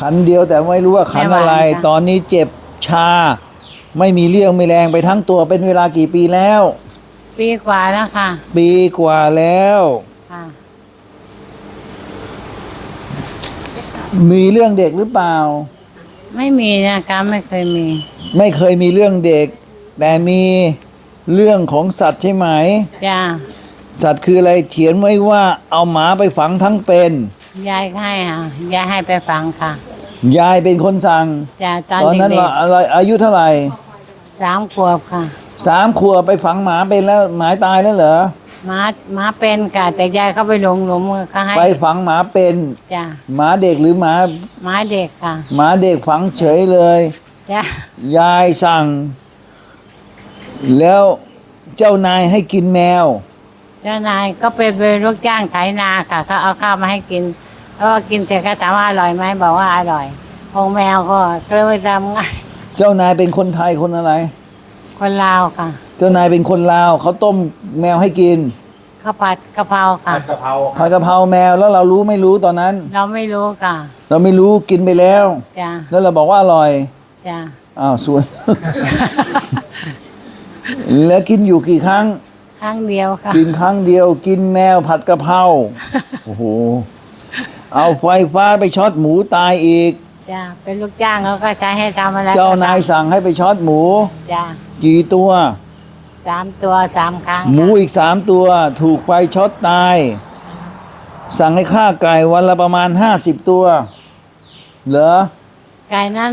ขันเดียวแต่ไม่รู้ว่าขันอะไร ไม่ไหวค่ะ ตอนนี้เจ็บชา ไม่มีเรี่ยวไม่แรงไปทั้งตัวเป็นเวลากี่ปีแล้ว ปีกว่าแล้วค่ะปีกว่าแล้ว ค่ะ มีเรื่องเด็กหรือเปล่า ไม่มีนะคะไม่เคยมีไม่เคยมีเรื่องเด็ก แต่มีเรื่องของสัตว์ใช่ไหม จ้าสัตว์คืออะไรเขียนไว้ว่าเอาหมาไปฝังทั้งเป็น ยายให้ค่ะยายให้ไปฟังค่ะ ยายเป็นคนสั่ง จ้าตอนตอนนั้นเด็เรากอะไรอายุเท่าไหร่ๆสามขวบค่ะสามขวบไปฝังหมาเป็นแล้วหมาตายแล้วเหรอ หมาหมาเป็นค่ะแต่ยายเข้าไปหลงหลุมเขาให้ไปฝังหมาเป็นจ้าหมาเด็กหรือหมาหมาเด็กค่ะหมาเด็กฝังเฉยเลย จ้ายายสั่ง แล้วเจ้านายให้กินแมว เจ้านายก็เป็นเป็นลูกจ้างไถนาค่ะเขาเอาข้าวมาให้กินแล้ว ก็กินเสร็จก็ถามว่าอร่อยไหมบอกว่าอร่อยคงแมวก็ก็เลยทำง่ายเจ้านายเป็นคนไทยคนอะไร คนลาวค่ะ เจ้านายเป็นคนลาวเขาต้มแมวให้กินข้าวผัดกะเพราค่ะ ผัดกะเพราผัดกะเพราแมวแล้วเรารู้ไม่รู้ตอนนั้น เราไม่รู้ค่ะ เราไม่รู้กินไปแล้ว จ้าแล้วเราบอกว่าอร่อยจ้าอ้าวสวย แล้วกินอยู่กี่ครั้ง ครั้งเดียวค่ะ กินครั้งเดียว กินแมวผัดกะเพราโอ้โห เอาไฟฟ้าไปช็อตหมูตายอีก จ้าเป็นลูกจ้างเขาก็ใช้ให้ทำอะไรเจ้านายสั่งให้ไปช็อตหมูจ้ากี่ตัว สามตัวสามครั้งหมูค่ะอีกสามตัว ถูกไฟช็อตตาย สั่งให้ฆ่าไก่วันละประมาณห้าสิบตัว เหรอ ไก่นั่น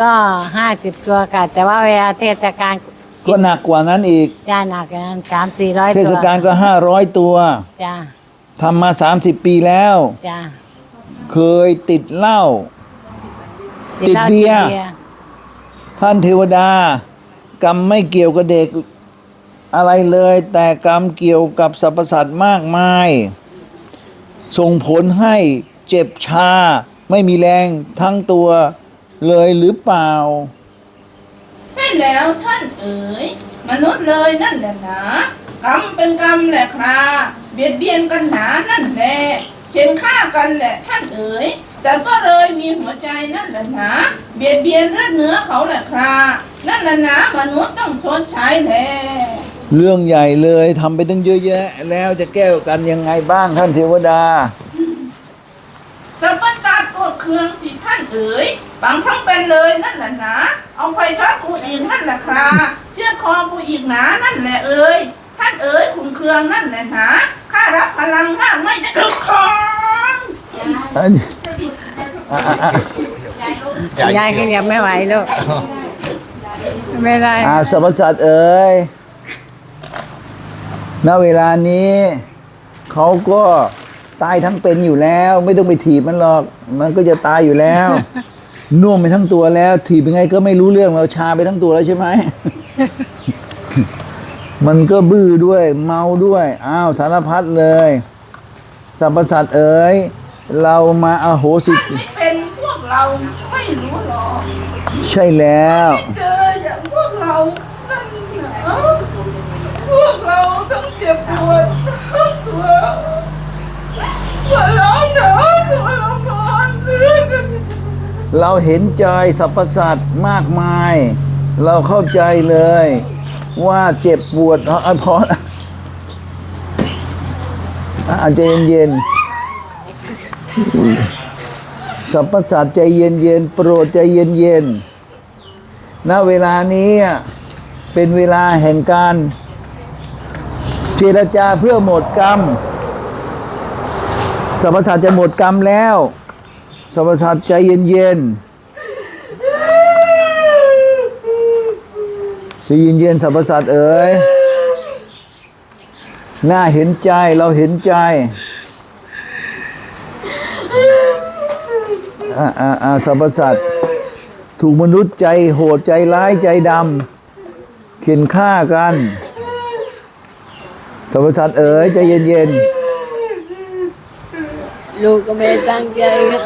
ก็ห้าสิบตัวค่ะแต่ว่าเวลาเทศกาลก็หนักกว่านั้นอีก จ้าหนักกว่านั้นสามสี่ร้อยเทตัวศกาลก็ห้าร้อยตัว จ้า ทำมาสามสิบปีแล้ว จ้าเคยติดเหล้า ติดหล้าเบียร์ ติดท่านเทวดา กรรมไม่เกี่ยวกับเด็กอะไรเลย แต่กรรมเกี่ยวกับสรรพสัตว์มากมาย ส่งผลให้เจ็บชา ไม่มีแรงทั้งตัวเลยหรือเปล่า ใช่แล้วท่านเอ๋ย มนุษย์เลยนั่นแหละหนากรรมเป็นกรรมแหละครา เบียดเบียนกันหนานั่นแหละเข็นฆ่ากันแหละท่านเอ๋ยสัตว์ก็เลยมีหัวใจนั่นแหละหนาเบียดเบียนเลือดเนื้อเขาแหละครานั่นแหละหนามนุษย์ต้องชดใช้แหละเรื่องใหญ่เลยทำไปตั้งเยอะแยะ แล้วจะแก้กันยังไงบ้างท่านเทวดาสรรพสัตว์โกรธเคืองสิท่านเอ๋ยบางทั้งเป็นเลยนั่นแหละหนาเอาไฟช็อตกูอีกนั่นแหละคราเชือดคอกูอีกหนานั่นแหละเอ๋ยท่านเอ๋ยขุนเคืองนั่นแหละหนา ข้ารับพลังมากไม่ได้ทุกคนอันนี้อะอะอะยายก็ยังไม่ไหวลูกไม่ได้อาสรรพสัตว์เอ๋ยณเวลานี้เขาก็ตายทั้งเป็นอยู่แล้ว ไม่ต้องไปถีบมันหรอก มันก็จะตายอยู่แล้ว น่วมไปทั้งตัวแล้ว ถีบยังไงก็ไม่รู้เรื่องเราชาไปทั้งตัวแล้วใช่ไหม มันก็บื้อด้วยเมาด้วย อ้าวสารพัดเลยสรรพสัตว์เอ๋ยเรามาอาโหสิไม่เป็นพวกเราไม่รู้หรอกใช่แล้วไม่เจออย่างพวกเรานั่นหนาพวกเราต้องเจ็บปวดทั้งตัวหัวเราะหนาตัวละครเลือดกันเราเห็นใจสรรพสัตว์มากมาย เราเข้าใจเลย ว่าเจ็บปวดเอาเอาพอนะอะใจเย็นๆสรรพสัตใจเย็นๆโปรดใจเย็นๆณเวลานี้เป็นเวลาแห่งการเจรจาเพื่อหมดกรรมสรรพสัตจะหมดกรรมแล้วสรรพสัตใจเย็นๆ ใจเย็นๆสรรพสัตว์เอ๋ยน่าเห็นใจเราเห็นใจอ่าอ่าอ่าสรรพสัตว์ถูกมนุษย์ใจโหดใจร้ายใจดำเข็นฆ่ากันสรรพสัตว์เอ๋ยใจเย็นๆลูกก็ไม่ได้ตั้งใจค่ะ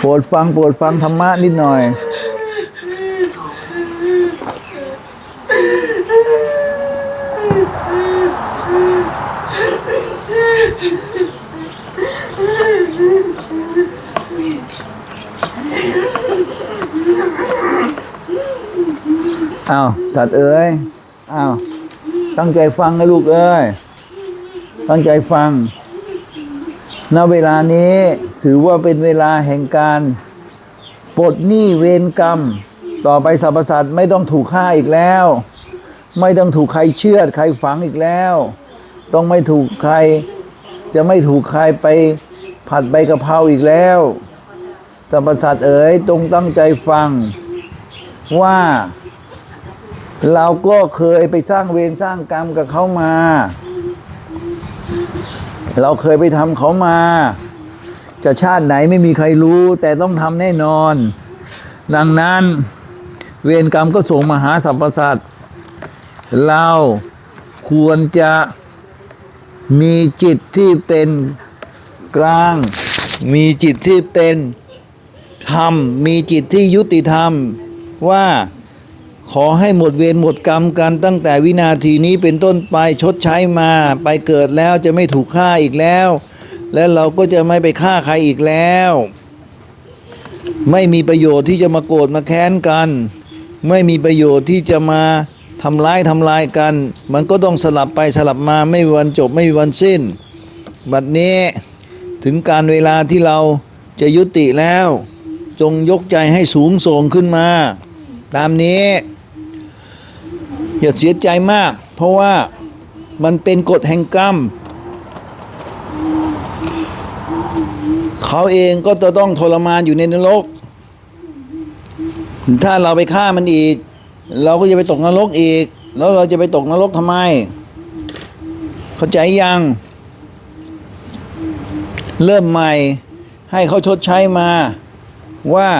โปรดฟังโปรดฟังธรรมะนิดหน่อย อ้าวสัตว์เอ้ยอ้าวตั้งใจฟังนะลูกเอ้ยตั้งใจฟังณเวลานี้ถือว่าเป็นเวลาแห่งการปลดหนี้เวรกรรม ต่อไปสรรพสัตว์ไม่ต้องถูกฆ่าอีกแล้ว ไม่ต้องถูกใครเชื่อดใครฝังอีกแล้ว ต้องไม่ถูกใคร จะไม่ถูกใครไปผัดใบกะเพราอีกแล้วสรรพสัตว์เอ๋ยจงตั้งใจฟังว่า เราก็เคยไปสร้างเวรสร้างกรรมกับเขามา เราเคยไปทำเขามา จะชาติไหนไม่มีใครรู้ แต่ต้องทำแน่นอน ดังนั้นเวรกรรมก็ส่งมาหาสรรพสัตว์เราควรจะมีจิตที่เป็นกลาง มีจิตที่เป็นธรรม มีจิตที่ยุติธรรมว่า ขอให้หมดเวรหมดกรรมกันตั้งแต่วินาทีนี้เป็นต้นไปชดใช้มา ไปเกิดแล้วจะไม่ถูกฆ่าอีกแล้ว และเราก็จะไม่ไปฆ่าใครอีกแล้ว ไม่มีประโยชน์ที่จะมาโกรธมาแค้นกัน ไม่มีประโยชน์ที่จะมาทำร้ายทำลายกัน มันก็ต้องสลับไปสลับมาไม่มีวันจบไม่มีวันสิ้น บัดนี้ถึงการเวลาที่เราจะยุติแล้ว จงยกใจให้สูงส่งขึ้นมา ตามนี้ อย่าเสียใจมาก เพราะว่ามันเป็นกฎแห่งกรรม เขาเองก็จะต้องทรมานอยู่ในนรก ถ้าเราไปฆ่ามันอีก เราก็จะไปตกนรกอีก แล้วเราจะไปตกนรกทำไม เข้าใจยัง เริ่มใหม่ให้เขาชดใช้มาว่า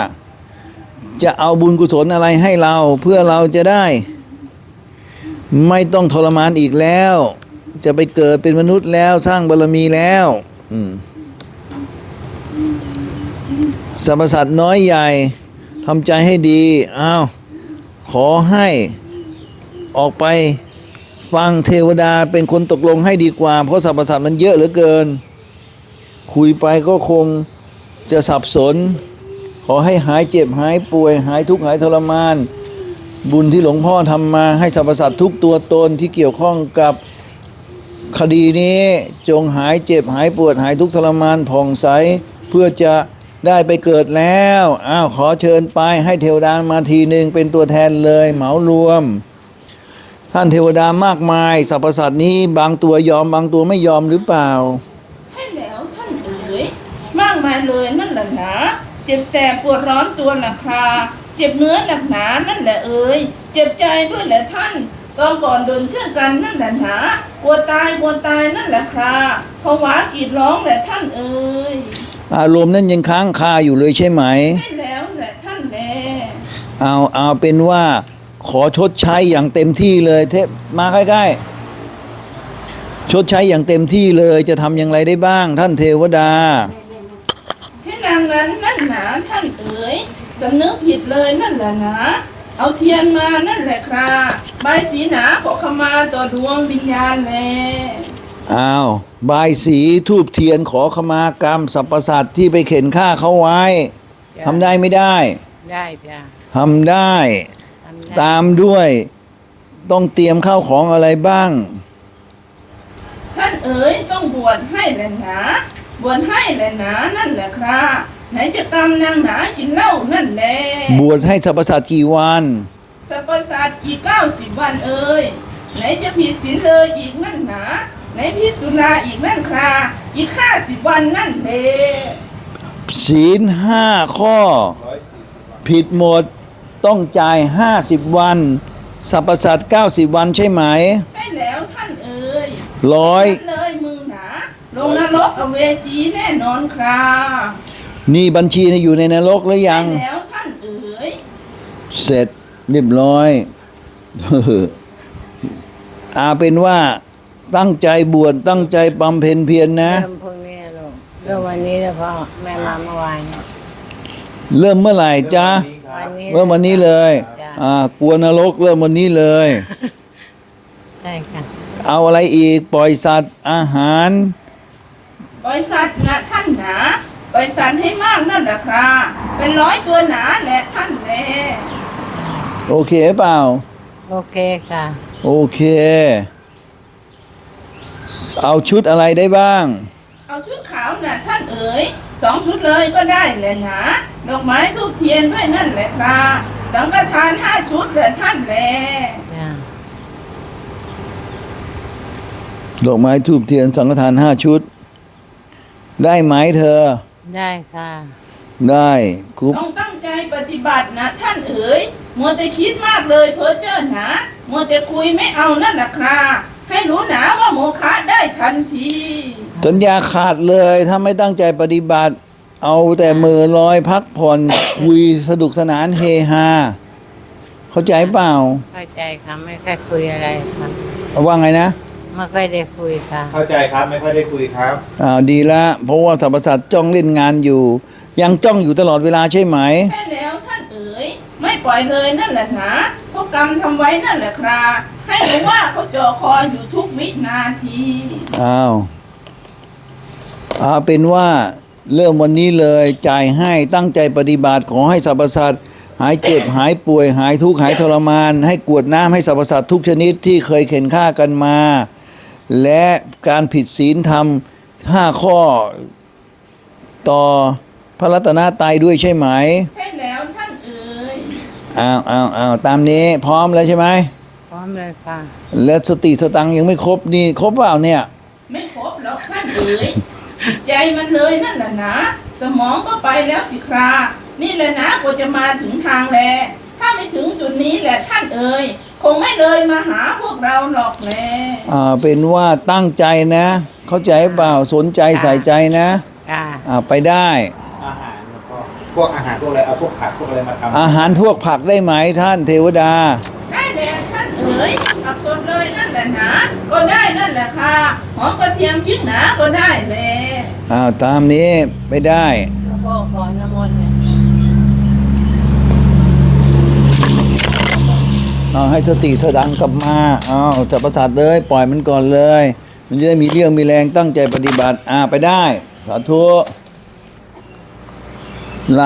จะเอาบุญกุศลอะไรให้เราเพื่อเราจะได้ ไม่ต้องทรมานอีกแล้ว จะไปเกิดเป็นมนุษย์แล้วสร้างบารมีแล้วสรรพสัตว์น้อยใหญ่ทำใจให้ดีอ้าวขอให้ออกไปฟังเทวดาเป็นคนตกลงให้ดีกว่า เพราะสรรพสัตว์มันเยอะเหลือเกิน คุยไปก็คงจะสับสน ขอให้หายเจ็บหายป่วย หายทุกข์หายทรมาน บุญที่หลวงพ่อทำมาให้สรรพสัตว์ทุกตัวตนที่เกี่ยวข้องกับคดีนี้จงหายเจ็บหายปวดหายทุกทรมานผ่องใสเพื่อจะได้ไปเกิดแล้วอ้าวขอเชิญไปให้เทวดามาทีหนึ่งเป็นตัวแทนเลยเหมารวม ท่านเทวดามากมายสรรพสัตว์นี้บางตัวยอมบางตัวไม่ยอมหรือเปล่าใช่แล้วท่านเอ๋ยมากมายเลยนั่นแหละนาเจ็บแสบปวดร้อนตัวนักคา เจ็บเนื้อหนักหนานั่นแหละเอ๋ยเจ็บใจด้วยแหละท่านตอนก่อนเดินเชื่อกันนั่นแหละหนากลัวตายกลัวตายนั่นแหละคราภาวะกรีดร้องแหละท่านเอ๋ยอารมณ์นั้นยังค้างคาอยู่เลยใช่ไหมใช่แล้วแหละท่านแลเอาเอาเป็นว่า ขอชดใช้อย่างเต็มที่เลยเทพมาใกล้ๆชดใช้อย่างเต็มที่เลยจะทำอย่างไรได้บ้าง ท่านเทวดาให้นางนั้นนั่นหนาท่านเอ๋ย สำนึกผิดเลยนั่นแหละหนาเอาเทียนมานั่นแหละคราใบสีหนาขอขมาต่อดวงวิญญาณแลอ้าวบายสีทูบเทียนขอขมากรรมสรรพสัตว์ที่ไปเข็นฆ่าเขาไว้ทำได้ไม่ได้ได้จ้ะทำได้ ทำได้ตามด้วย ต้องเตรียมข้าวของอะไรบ้าง ท่านเอ๋ยต้องบวชให้แหละหนาบวชให้แหละหนานั่นแหละครา ไหนจะกรรมนางหนากินเหล้านั่นแหละบวชให้สรรพสัตว์กี่วันสรรพสัตว์อีกเก้าสิบวันเอ๋ยไหนจะผิดศีลเลยอีกนั่นหนาไหนพิดสุราอีกนั่นคราอีกห้าสิบวันนั่นแหละศีลห้าข้อ ผิดหมดต้องจ่ายห้าสิบวันสรรพสัตว์เก้าสิบวันใช่ไหมใช่แล้วท่านเอ๋ยร้อย นั่นเลยมึงหนาลงนรกอเวจีแน่นอนครา นี่บัญชีน่ะอยู่ในนรกหรือยังใช่แล้วท่านเอ๋ยเสร็จเรียบร้อยอาเป็นว่าตั้งใจบวชตั้งใจบำเพ็ญเพียรนะ เริ่มพรุ่งนี้ลูกเริ่มวันนี้แล้วพ่อแม่มาเมื่อวาน เริ่มเมื่อไหร่จ๊ะวันนี้เริ่มวันนี้เลย จ้ะ อ่ากลัวนรกเริ่มวันนี้เลย ใช่ค่ะ เอาอะไรอีกปล่อยสัตว์อาหารปล่อยสัตว์นะท่านหนา ปล่อยสัตว์ให้มากนั่นแหละคราไปเป็นร้อยตัวหนาแหละท่านแลโอเคเปล่า โอเคค่ะ โอเค เอาชุดอะไรได้บ้าง เอาชุดขาวน่ะท่านเอ๋ยสองชุดเลยก็ได้แหละนะดอกไม้ทูบเทียนด้วยนั่นแหละครับสังฆทานห้าชุดแหละท่านแลจ้าดอกไม้ทูบเทียนสังฆทานห้าชุด ได้ไหมเธอ ได้ค่ะ ได้ครูต้องตั้งใจปฏิบัตินะท่านเอ๋ยมัวแต่คิดมากเลยเพ้อเจ้อหนะมัวแต่คุยไม่เอานั่นแหละครับให้รู้หนาว่าโมฆะได้ทันทีสัญญาขาดเลยถ้าไม่ตั้งใจปฏิบัติ เอาแต่มือลอยพักผ่อนคุยสนุกสนานเฮฮาเข้าใจเปล่า เข้าใจค่ะไม่ค่อยคุยอะไรค่ะ ว่าไงนะ ไม่ค่อยได้คุยค่ะ เข้าใจครับไม่ค่อยได้คุยครับอ่าวดีละเพราะว่าสรรพสัตว์จ้องเล่นงานอยู่ ยังจ้องอยู่ตลอดเวลาใช่ไหม แค่แล้วท่านเอ๋ยไม่ปล่อยเลยนั่นแหละนะเพราะกรรมทำไว้นั่นแหละครับให้รู้ว่าเขาจ่อคออยู่ทุกวินาที อ้าวเอาเป็นว่าเริ่มวันนี้เลยจ่ายให้ตั้งใจปฏิบัติขอให้สรรพสัตว์หายเจ็บ หายป่วย หายทุกข์หายทรมาน ให้กรวดน้ำให้สรรพสัตว์ทุกชนิดที่เคยเข็นฆ่ากันมา และการผิดศีลธรรมห้าข้อต่อพระรัตนตรัยด้วยใช่ไหม ใช่แล้วท่านเอ๋ยอ้าวอ้าวอ้าวตามนี้พร้อมแล้วใช่ไหม พร้อมเลยค่ะและสติสตังค์ยังไม่ครบนี่ครบเปล่าเนี่ย ไม่ครบหรอกท่านเอ๋ยจิตใจมันเลยนั่นแหละนะ สมองก็ไปแล้วสิครา นี่แหละนะกว่าจะมาถึงทางแล ถ้าไม่ถึงจุดนี้แหละท่านเอ๋ยคงไม่เลยมาหาพวกเราหรอกแลอ่าเป็นว่าตั้งใจนะ เข้าใจเปล่าสนใจใส่ใจนะค่ะอ่าไปได้ อาหารแล้วก็พวกอาหารพวกอะไรเอาพวกผักพวกอะไรมาทำอาหารพวกผักได้ไหมท่านเทวดา ได้แหละท่านเอ๋ยผักสดเลยนั่นแหละนะก็ได้นั่นแหละค่ะหอมกระเทียมพริกหนาก็ได้แล อ้าวตามนี้ไปได้ แล้วก็ขอน้ำมนต์เนี่ย เอาให้สติสดังกลับมาเอาจับประสาทเลยปล่อยมันก่อนเลย มันจะได้มีเรี่ยวมีแรงตั้งใจปฏิบัติอ่าไปได้สาธุลา